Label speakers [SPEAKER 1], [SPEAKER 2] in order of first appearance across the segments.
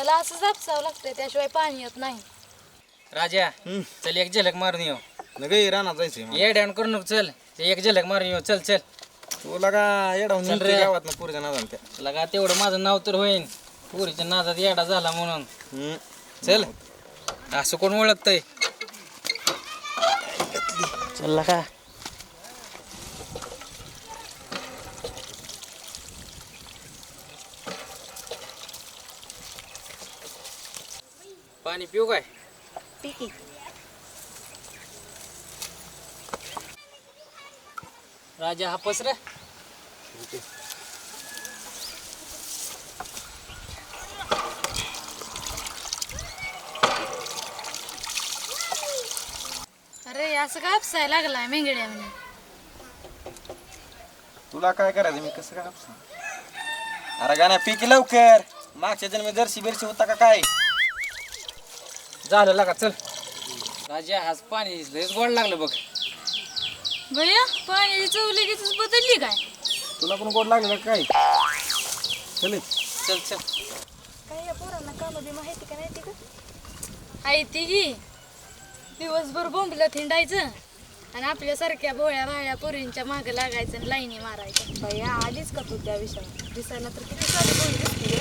[SPEAKER 1] त्याला असं जापसावं लागतंय त्याशिवाय पाणी येत नाही.
[SPEAKER 2] राजा चल एक झलक मारून येऊ.
[SPEAKER 3] नगे रानात जायचंय मला.
[SPEAKER 2] ये डॅन करू नको चल. ते एक झलक मारून येऊ. चल चल.
[SPEAKER 3] तुला का येडावून
[SPEAKER 2] चल रे.
[SPEAKER 3] गावात ना पुरीच्या नादान त्या.
[SPEAKER 2] का तेवढं माझं नाव तर होईन. पुरीच्या नादात येडा झाला म्हणून.
[SPEAKER 3] हम्म.
[SPEAKER 2] चल. असं कोण ओळखतंय? चल का पाणी पिऊ काय. राजा हा पसरे
[SPEAKER 1] अरे असं काय अपसायला लागलाय मेंगड्या म्हणे?
[SPEAKER 3] तुला काय करायचं? मी कसं काय हापसा? अरे गाण्या पिकी लवकर. मागच्या जन्मी जर्सी बिरशी होता का काय?
[SPEAKER 2] झालं लागा चल. राजा आज पाणी लयच गोड लागलं बघ.
[SPEAKER 1] भैया पाण्याची चव लगेच बदलली काय?
[SPEAKER 3] तुला पण गोड लागलं का काय? चल.
[SPEAKER 2] चल चल.
[SPEAKER 4] काय या पोरांना कामं बी माहिती का नाही?
[SPEAKER 1] आहे ती की. दिवसभर बोंबलं थिंडायचं आणि आपल्यासारख्या भोळ्या भाळ्या पोरींच्या मागं लागायचं आणि लाईनी मारायच्या
[SPEAKER 4] बया आलीच का तू त्या विषयावर? दिसायला तर किती सारी बोल दिसतीये.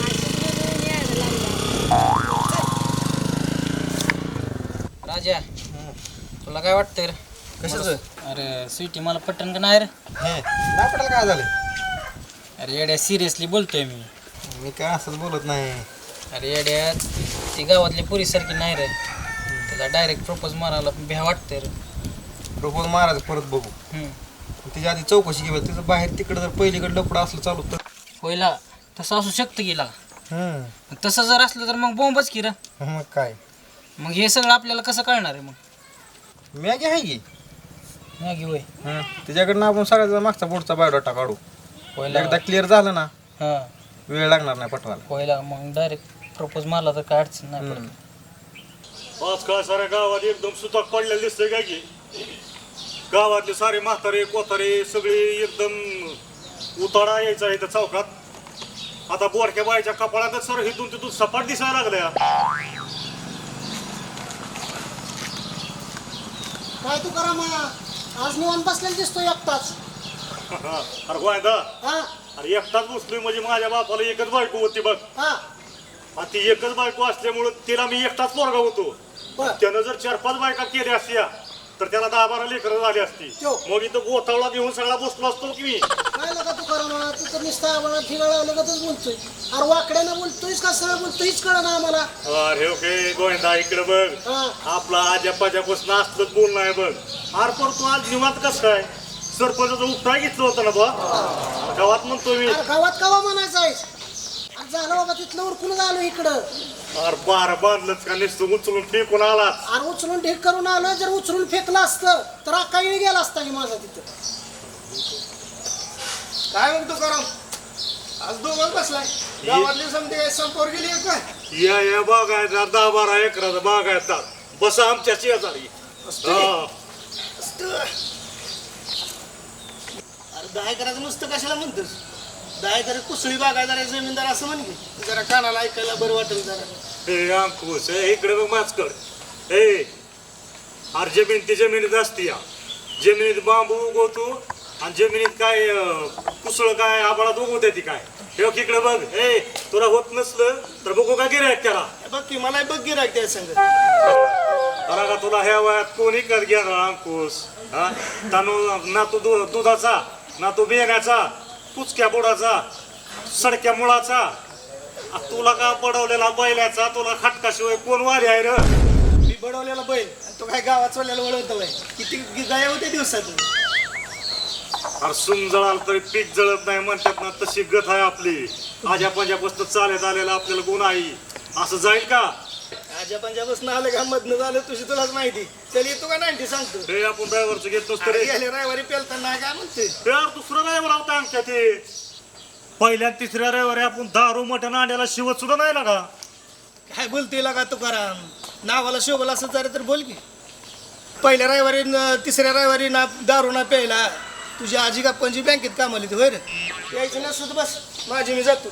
[SPEAKER 1] अशीच वेगळं यायला लागलं.
[SPEAKER 2] राजा तुला काय वाटतंय रे?
[SPEAKER 3] कशाचं?
[SPEAKER 2] अरे स्वीटी मला पटन का नाही रे?
[SPEAKER 3] हे दापडाला काय झालं
[SPEAKER 2] अरे येड्या सिरियसली बोलतोय मी.
[SPEAKER 3] मी काय असंच बोलत नाही.
[SPEAKER 2] अरे येड्या ती गावातली पुरीसारखी नाही रे. त्याला डायरेक्ट प्रपोज मारायला भ्या वाटतंय रे.
[SPEAKER 3] प्रपोज मारायचं परत बघू.
[SPEAKER 2] हम्म.
[SPEAKER 3] तिच्या आधी चौकशी घेऊ तिचं बाहेर तिकडं जर पहिलीकडे लपडं असलं चालू तर.
[SPEAKER 2] होयला तसं असू शकतं गेला
[SPEAKER 3] हम्म.
[SPEAKER 2] तसं जर असलं तर मग बॉम्बच की रे.
[SPEAKER 3] मग काय?
[SPEAKER 2] मग हे सगळं आपल्याला कसं कळणार आहे मग?
[SPEAKER 3] मॅगी आहे की?
[SPEAKER 2] मॅगी होय.
[SPEAKER 3] हं. तिच्याकडनं आपण सगळ्याचा मागचा पुढचा बायोडाटा काढू.
[SPEAKER 2] होयला
[SPEAKER 3] एकदा क्लिअर झालं ना
[SPEAKER 2] हां.
[SPEAKER 3] वेळ लागणार नाही पटवायला.
[SPEAKER 2] होयला मग डायरेक्ट प्रपोज मारला तर काय अडचण नाही पडत.
[SPEAKER 5] आजकाल साऱ्या गावात एकदम सुताक पडलेलं दिसतंय काय की? गावातले सारे म्हातारे कोतारे सगळे एकदम उताडा यायचा इथं चौकात. आता बोरक्या बायच्या कपाळातच सर हिथून तिथून सपाट दिसायला लागल्या.
[SPEAKER 6] काय तू करा माया? आज निवांत बसलेला दिसतो एकटाच.
[SPEAKER 5] अरे गोयंदा
[SPEAKER 6] हा?
[SPEAKER 5] अरे एकटाच बसलोय म्हणजे माझ्या बापाला एकच बायको होती बघ.
[SPEAKER 6] हा?
[SPEAKER 5] आणि ती एकच बायको असल्यामुळं तिला मी एकटाच पोरगा होतो.
[SPEAKER 6] बर.
[SPEAKER 5] त्यानं जर चार पाच बायका केल्या असत्या तर त्याला दहा बारा लेकरं झाली असती. मग इथं गोतावळा घेऊन सगळा बसलो असतो की मी?
[SPEAKER 6] काय लगा तू करा माया तू तर नुसता आम्हाला ठिगाळा लगतच बोलतोय. अरे वाकड्यानं बोलतोयस का सरळ बोलतोयच कळा ना आम्हाला.
[SPEAKER 5] अरे ओके गोविंदा इकडे बघ.
[SPEAKER 6] हा.
[SPEAKER 5] आपला आज्या पाज्यापासून असलंच बोलणं आहे बघ. आर पण तू आज निवांत कसं काय? सरपंचाचा उपटाय घेतलं होतं ना बा. गावात म्हणतो मी.
[SPEAKER 6] अरे गावात कवा म्हणायचं आहेस? अरे झालं बाबा तिथलं उरकून आलो इकडं.
[SPEAKER 5] अरे बार बांधलंच का नुसतं उचलून फेकून आला
[SPEAKER 6] अरे उचलून ढीक करून आलो जर उचलून फेकलं असतं तर अकाईने गेला असता की माझा तिथं.
[SPEAKER 7] काय म्हणतो करम आज दोघं बसलाय. गावातली समजे संपोर गेली आहे काय
[SPEAKER 5] या या बागायचा दहा बारा एकराचा बागायचा बसा आमच्या शेजारी. हा.
[SPEAKER 7] अरे दहा एकराचं नुसतं कशाला म्हणतोस? दहा एकर कुसळी बागायदार आहे जमीनदार असं म्हण की. जरा कानाला ऐकायला बरं वाटेल जरा.
[SPEAKER 5] हे अंकुश हे इकडे बघ माचकर हे अरे जमीन ती जमिनीत असती या. जमिनीत बांबू उगवतो आणि जमिनीत काय कुसळ काय आबाळात उगवते ती काय? हे बघ इकडे बघ. हे तुला होत नसलं तर बघू का गिरायक त्याला?
[SPEAKER 7] बघ की मला बघ गिराक त्या संग
[SPEAKER 5] अरे का तुला ह्या वयात कोणी कर घेणार अंकुश? हा? तानू ना तू दुधाचा ना तू बेण्याचा कुचक्या बुडाचा सडक्या मुळाचा. तुला का पडवलेला बैलाचा तुला खटकाशिवाय कोण वारी आहे र?
[SPEAKER 7] मी बडवलेला बैल तो काय गावात सोडलेला वळवतो किती गाया होते दिवसातून.
[SPEAKER 5] अरे सुन जळाल तरी पीक जळत नाही म्हणतात ना तशी गत आहे आपली. आज्या पंजापासून चालत आलेला आपल्याला गुण आहे. असं जाईल का?
[SPEAKER 7] आज्या पंजाबपासून आलं का? मधनं झालं तुझी तुलाच माहिती. चल येतो का नाईन्टी सांगतो?
[SPEAKER 5] हे आपण ड्रायव्हरचं घेत नसतो
[SPEAKER 7] अरे
[SPEAKER 5] रे
[SPEAKER 7] गेले रविवारी पेलताना काय म्हणते?
[SPEAKER 5] हे यार दुसरं ड्रायव्हर होता आमच्या ते. पहिल्या तिसऱ्या रविवारी आपण दारू मटण अंड्याला शिवत सुद्धा नाही लागा.
[SPEAKER 7] काय बोलते का तुकाराम? नावाला शोभला असं जरा तर बोल की. पहिल्या रविवारी न तिसऱ्या रविवारी ना दारू ना प्यायला. तुझी आजी का पणजी बँकेत कामाला ती होय रे? यायचं ना सुद्धा बस माझी मी जातो.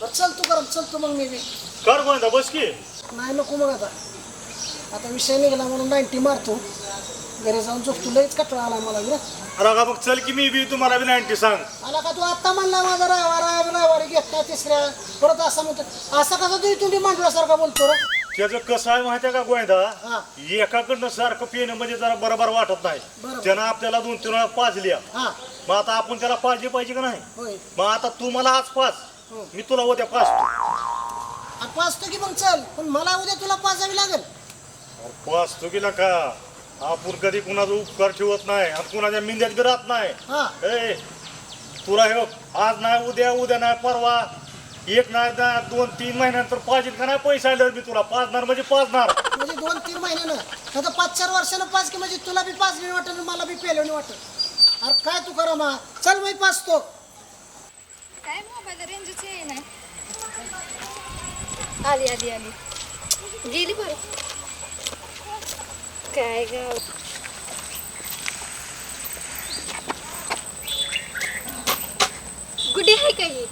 [SPEAKER 6] बरं चल तू करा चलतो मग मी बी.
[SPEAKER 5] कर गोंदा बस की.
[SPEAKER 6] नाही नको मग आता. आता विषय निघाला म्हणून नाईन्टी मारतो. घरी जाऊन झोपतो लईच कटळा आला मला बी.
[SPEAKER 5] अरे का मग चल की मी बी तुम्हाला बी नाईन्टी सांग.
[SPEAKER 6] आला का तू? आत्ता म्हणला माझा रायवार रायवारी घेतला तिसऱ्या. परत असं म्हणतो असा कसा तू तुम्ही मांडल्यासारखा बोलतो रे?
[SPEAKER 5] त्याचं कसं आहे माहिती आहे का
[SPEAKER 6] हा.
[SPEAKER 5] एकाकडनं सारखं पिणं म्हणजे जरा बरोबर वाटत नाही.
[SPEAKER 6] बरोबर.
[SPEAKER 5] त्यानं आपल्याला दोन तीन वेळा पाजल्या.
[SPEAKER 6] हा.
[SPEAKER 5] मग आता आपण त्याला पाजली पाहिजे का नाही?
[SPEAKER 6] होय.
[SPEAKER 5] मग आता तू मला आज पाच
[SPEAKER 6] हो.
[SPEAKER 5] मी तुला उद्या
[SPEAKER 6] आणि पाचतो की मग चल. पण मला उद्या तुला पाचावी लागेल.
[SPEAKER 5] पाचतो की का आपण कधी कुणाचा उपकार ठेवत नाही आणि कुणाच्या मिंद्यात बी राहत नाही.
[SPEAKER 6] हा.
[SPEAKER 5] ए तुला हे बघ, आज नाही उद्या उद्या नाही परवा एक नाही ना दोन तीन महिन्यानंतर पाहिजे का नाही पैसे आले मी तुला पाचणार म्हणजे पाचणार.
[SPEAKER 6] म्हणजे दोन तीन महिन्यानं? नाही तर पाच चार वर्षानं पाच की म्हणजे तुला बी पाच नाही वाटत आणि मला बी पेलवणी वाटत. अरे काय तू करा मा. चल मी पाचतो
[SPEAKER 8] काय मोबाईल रेंजच आहे नाही
[SPEAKER 4] आली आली आली. गेली बरं.
[SPEAKER 8] काय गाव?
[SPEAKER 4] गुड्डी आहे का ही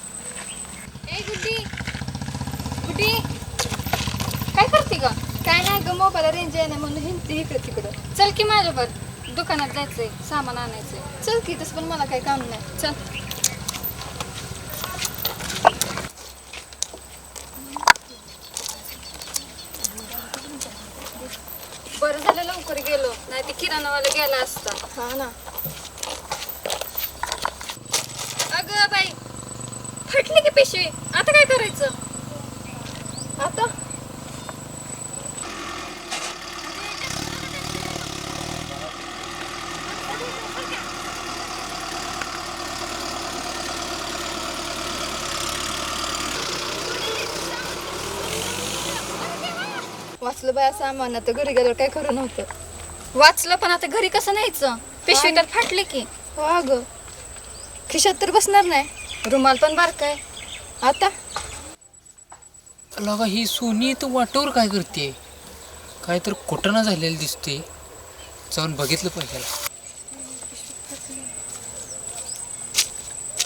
[SPEAKER 4] ए गुड्डी गुड्डी काय करते का
[SPEAKER 8] काय नाही ग मोबाईल रेंज आहे नाही म्हणून हिंडते इकडं तिकडं.
[SPEAKER 4] चल की माझ्यावर दुकानात जायचंय सामान आणायचंय.
[SPEAKER 8] चल की तसं पण मला काही काम नाही.
[SPEAKER 4] चल. बरं झालं लवकर गेलो. नाही ते किराणावाला गेला असता.
[SPEAKER 8] हा ना.
[SPEAKER 4] अगं बाई फाटली की पिशवी. आता काय करायचं?
[SPEAKER 8] आता? वाचलं बाया सामान आता घरी गेल्यावर काय खरं नव्हतं.
[SPEAKER 4] वाचलं पण आता घरी कसं न्यायचं? पिशवी तर फाटली की.
[SPEAKER 8] हो अगं. खिशात तर बसणार नाही.
[SPEAKER 4] रुमाल पण बारकाय
[SPEAKER 8] आता?
[SPEAKER 9] लगा ही सोनी तर वाटोवर काय करते? काय तर कुठं झालेलं दिसते. जाऊन बघितलं पाहिजे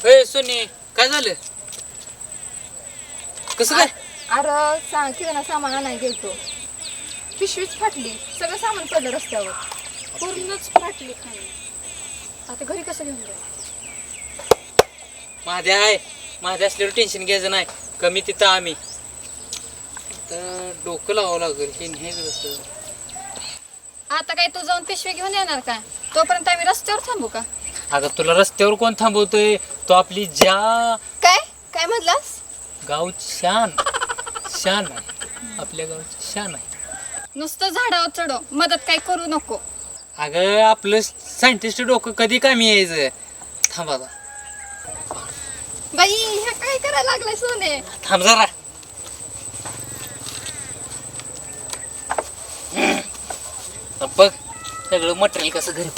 [SPEAKER 9] ए सोनी काय झालं? कसं काय?
[SPEAKER 8] अरे सांग किराणा सामान आणाय गेलतो. पिशवीच फाटली. सगळं सामान पडलं रस्त्यावर.
[SPEAKER 4] पूर्णच फाटली खाली.
[SPEAKER 8] आता घरी कसं घेऊन जाऊ?
[SPEAKER 9] माझ्या आहे. माझ्या असल्यावर टेन्शन घ्यायचं नाही. कमी तिथं आम्ही. तर डोकं लावावं लागेल. हे नाही कसं
[SPEAKER 4] आता काय तू जाऊन पिशवी घेऊन येणार का? तोपर्यंत आम्ही रस्त्यावर थांबू का?
[SPEAKER 9] अगं तुला रस्त्यावर कोण थांबवतोय? तो आपली ज्या
[SPEAKER 8] काय? काय म्हणलास
[SPEAKER 9] गाव शान. शान आहे. आपल्या गावची शान आहे.
[SPEAKER 4] नुसतं झाडावर चढव मदत काय करू नको.
[SPEAKER 9] अगं आपलं सायंटिस्ट डोकं कधी कामी यायचं? थांब
[SPEAKER 8] बाई हे काय करायला लागलाय सोने?
[SPEAKER 9] थांब जरा. आता बघ सगळं मटेरियल कसं घरी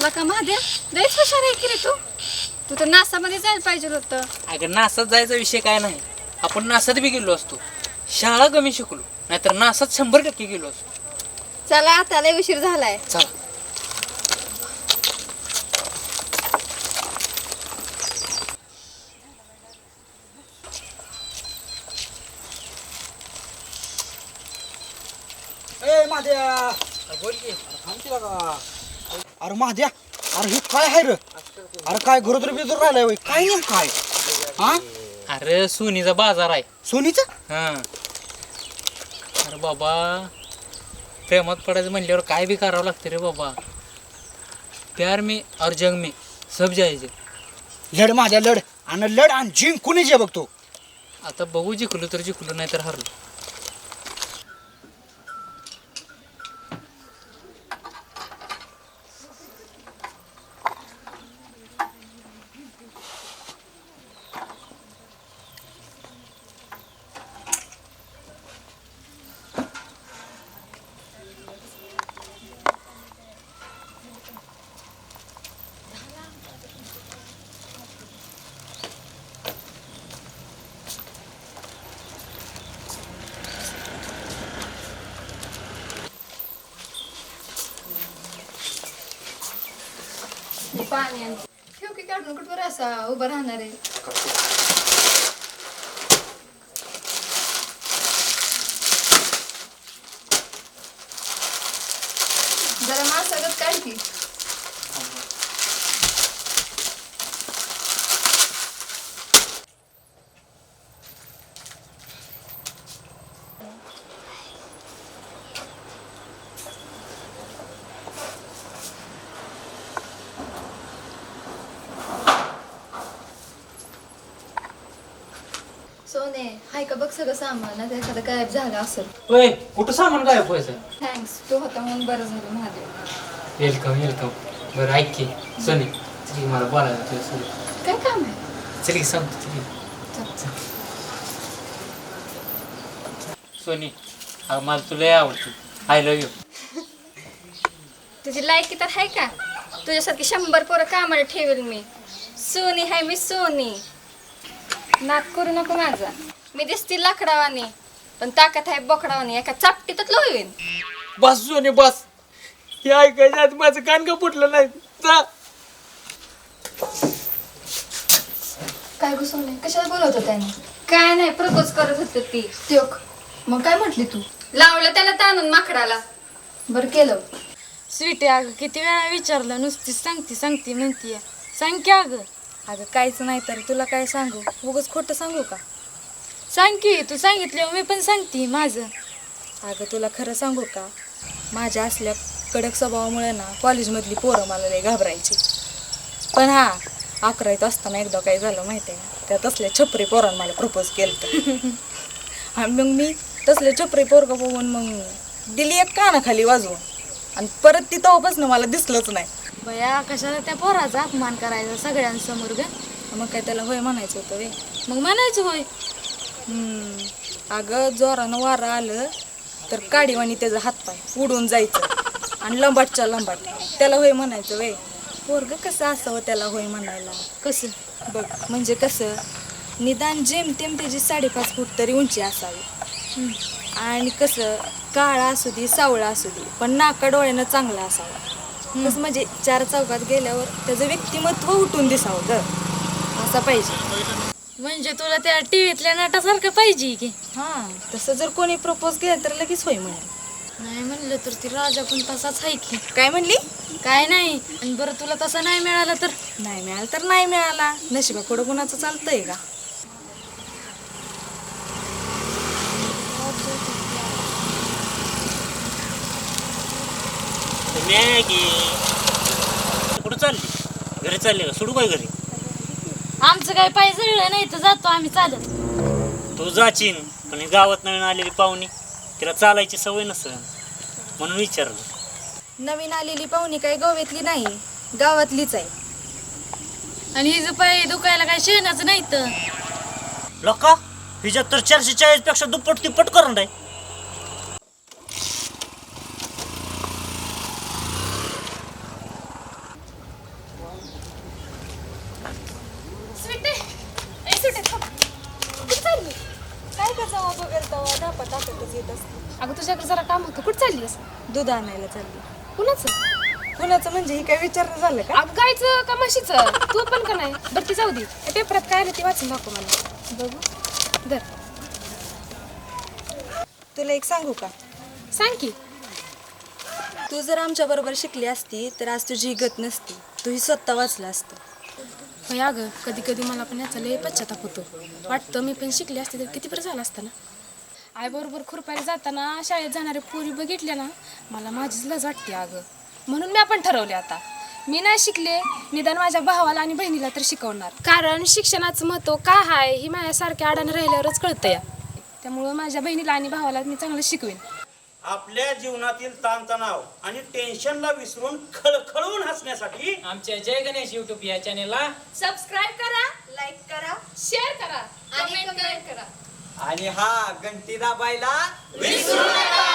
[SPEAKER 9] पोहोचलं.
[SPEAKER 4] लका महादेव. लयच हुशार आहे की रे तू. तू तर नासामध्ये जायला पाहिजे होतं.
[SPEAKER 9] अगं नासात जायचा विषय काय नाही. आपण नासात बी गेलो असतो. शाळा कमी शिकलो. नाहीतर नासात शंभर टक्के गेलो असतो.
[SPEAKER 8] चला आता लय उशीर झालाय.
[SPEAKER 9] चला.
[SPEAKER 3] ए
[SPEAKER 9] बोल की.
[SPEAKER 3] थांबते का? अरे महाद्या अरे हे काय आहे रे? अरे काय घरोदर बिजर राहिलाय होय? काय नेम काय हा?
[SPEAKER 9] अरे सोनीचा बाजार आहे.
[SPEAKER 3] सोनीचं?
[SPEAKER 9] हा. अरे बाबा प्रेमात पडायचं म्हणल्यावर काय बी करावं लागतं रे बाबा. प्यार में और जंग में सब जायचे.
[SPEAKER 3] लढ माझ्या लढ. आणि लढ आणि जिंकूनच जे बघतो
[SPEAKER 9] आता बघू जिंकलो तर जिंकलो नाही तर हरलो.
[SPEAKER 8] पाणी आणि ठेव की काढून कुठवर असा उभं राहणार आहे? जरा मासागत काढ की सोने हाय का बघ सगळं सामान ना एखादं गायब झालं असेल.
[SPEAKER 9] होय कुठं सामान काय पैसा
[SPEAKER 8] थँक्स तू होता म्हणून बरं झालं महादेव.
[SPEAKER 9] वेलकम वेलकम बरं ऐक की सोनी चल मला बोलायचं तुझ्या सोबत.
[SPEAKER 8] काय काम आहे?
[SPEAKER 9] चल सांगतो चल. सोनी अगं मला तुला आवडते. आय लव्ह यू
[SPEAKER 8] तुझी लायकी तर आहे का? तुझ्यासारखी शंभर पोरं कामाला ठेवेल मी. सोनी हाय मी सोनी. नाक करू नको माझा. मी दिसती लाकडावानी पण ताकद आहे बोकडावानी. एका चापटीतच लोळवीन.
[SPEAKER 9] बस सोनी बस. हे ऐकायच्या आधी माझं कान का फुटलं नाही. जा.
[SPEAKER 8] काय घुसवलंय? कशाला बोलवत त्याने काय नाही प्रपोज करत होत ती. त्योक मग काय म्हटली तू? लावलं त्याला ताणून माकडाला. बरं केलं.
[SPEAKER 4] स्वीटी अगं किती वेळा विचारलं नुसती सांगती सांगती म्हणतीये. सांग की अगं. अगं काहीच नाही तर तुला काय सांगू? उगच खोटं सांगू का? सांग की तू सांगितलं मी पण सांगते माझं. अगं तुला खरं सांगू का? माझ्या असल्या कडक स्वभावामुळे ना कॉलेजमधली पोरं मला लय घाबरायची. पण हा अकरावीत असताना एकदा काय झालं माहिती आहे त्या तसल्या छपरी पोरानं मला प्रपोज केलं आणि मग मी तसले छपरी पोरगं बघून मग दिली एक कानाखाली वाजवून. आणि परत ती तेव्हापासून मला दिसलंच नाही. बया कशाला त्या पोराचा अपमान करायचा सगळ्यांसमोर ग? मग काय त्याला होय म्हणायचं होतं वे? मग म्हणायचं होय. हम्म. अगं जोरानं वारं आलं तर काडीवाणी त्याचा हातपाय उडून जायचं आणि लंबाटच्या लंबाट. त्याला होय म्हणायचं वे पोरग कसं असावं त्याला होय म्हणायला? कसं? बघ म्हणजे कसं? निदान जेमतेम त्याची साडेपाच फूट तरी उंची असावी. आणि कसं? काळा असू दे सावळा असू दे पण नाका डोळ्यानं चांगला असावा. कसं म्हणजे चार चौकात गेल्यावर त्याचं व्यक्तिमत्व उठून दिसावं ग. असं पाहिजे. म्हणजे तुला त्या टीव्हीतल्या नाटासारखं पाहिजे की? हां तसं जर कोणी प्रपोज केलं तर लगेच होय म्हणे. नाही म्हणलं तर ती राजा पण तसाच आहे की. काय म्हणली? काय नाही. आणि बरं तुला तसं नाही मिळालं तर? नाही मिळालं तर नाही मिळाला. नशिबा पुढं कुणाचं चालतंय का?
[SPEAKER 5] मॅगी कुठं चालली? घरी चालले का? सोडू काय घरी?
[SPEAKER 4] आमचं काय पाय जळलं नाही तर जातो आम्ही चालत.
[SPEAKER 5] तू जाचीन पण ही गावात नवीन आलेली पाहुणी तिला चालायची सवय नसेल. म्हणून विचारलं.
[SPEAKER 8] नवीन आलेली पाहुणी काही गोव्यातली नाही गावातलीच आहे.
[SPEAKER 4] आणि हिचं पाय दुखायला काय शेणाचं नाही तर
[SPEAKER 5] लोका हिच्यात तर चारशे चाळीसपेक्षा दुप्पट तिप्पट करून आहे
[SPEAKER 8] काय करता वगैरे तवा धापा टाकतच येत असते
[SPEAKER 10] अगं तुझ्याकडे जरा काम होतं कुठं चाललीस
[SPEAKER 8] दूध आणायला चालली.
[SPEAKER 10] कुणाचं?
[SPEAKER 8] कुणाचं म्हणजे हे काय विचारणं झालं का?
[SPEAKER 10] गायचं का म्हशीचं? तू पण का नाही? बरं ती जाऊ दे. त्या पेपरात काय आलं ते वाचून दाखव मला.
[SPEAKER 8] बघू.
[SPEAKER 10] धर
[SPEAKER 8] तुला एक सांगू का?
[SPEAKER 10] सांग की.
[SPEAKER 8] तू जर आमच्या बरोबर शिकली असती तर आज तुझी ही गत नसती. तू ही स्वतः वाचला असतं.
[SPEAKER 10] होय अगं कधी कधी मला पण याचा लय पश्चाताप होतो. वाटतं मी पण शिकले असते तर किती बरं झालं असतं ना? आईबरोबर खुरपायला जाताना शाळेत जाणारे पोरी बघितल्या ना मला माझीच लज वाटते अगं. म्हणून मी आपण ठरवले आता. मी नाही शिकले निदान माझ्या भावाला आणि बहिणीला तर शिकवणार. कारण शिक्षणाचं महत्त्व काय आहे हे माझ्यासारख्या अडाने राहिल्यावरच कळतं या त्यामुळं माझ्या बहिणीला आणि भावाला मी चांगलं शिकवेन.
[SPEAKER 5] आपल्या जीवनातील ताणतणाव आणि टेन्शनला विसरून खळखळून हसण्यासाठी
[SPEAKER 9] आमच्या जय गणेश युट्यूब या चॅनेलला
[SPEAKER 8] सबस्क्राईब करा लाईक करा
[SPEAKER 10] शेअर करा
[SPEAKER 8] आणि कमेंट करा.
[SPEAKER 11] आणि हा घंटी दाबायला विसरू नका.